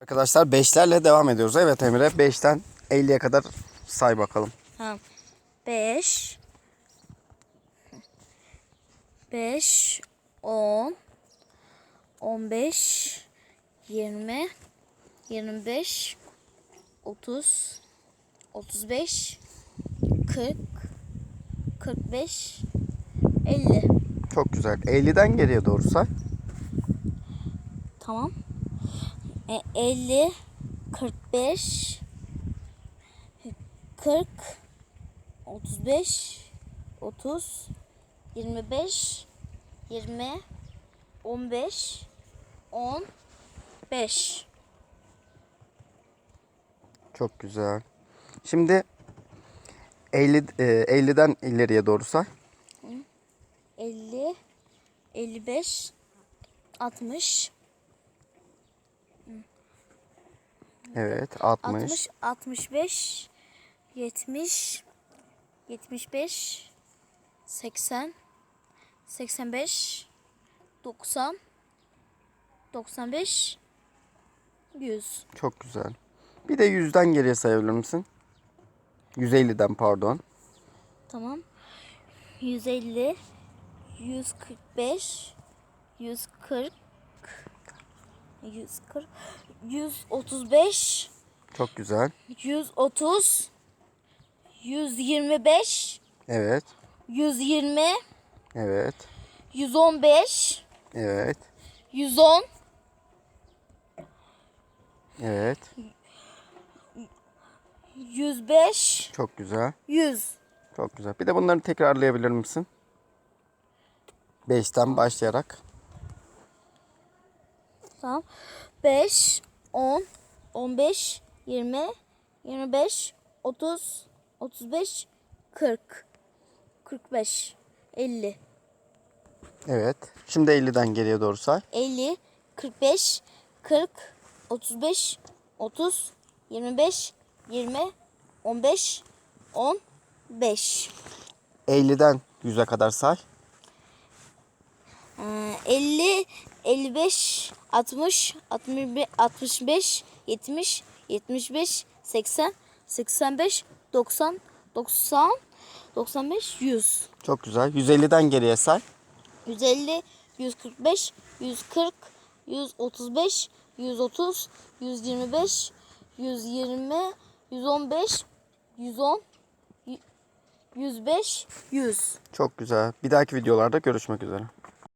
Arkadaşlar 5'lerle devam ediyoruz. Evet Emre 5'ten 50'ye kadar say bakalım. Tamam. 5 5 10 15 20 25 30 35 40 45 50 Çok güzel. 50'den geriye doğru say. Tamam. E, 50 45 40 35 30 25 20 15 10 5 Çok güzel. Şimdi 50 e, 50'den ileriye doğru say. 50 55 60 Evet 60. 60 65 70 75 80 85 90 95 100 Çok güzel. Bir de 100'den geriye sayabilir misin? 150'den pardon. tamam 150 145 140 140 135 Çok güzel. 130 125 Evet. 120 Evet. 115 Evet. 110 Evet. 105 Çok güzel. 100 Çok güzel. Bir de bunları tekrarlayabilir misin? 5'ten başlayarak. Tamam. 5 10 15 20 25 30 35 40 45 50 Evet. Şimdi 50'den geriye doğru say. 50 45 40 35 30 25 20 15 10 5 50'den 100'e kadar say. Ee, 50 55 60 61 65 70 75 80 85 90 90 95 100 Çok güzel. 150'den geriye say. 150 145 140 135 130 125 120 115 110 105 100 Çok güzel. Bir dahaki videolarda görüşmek üzere.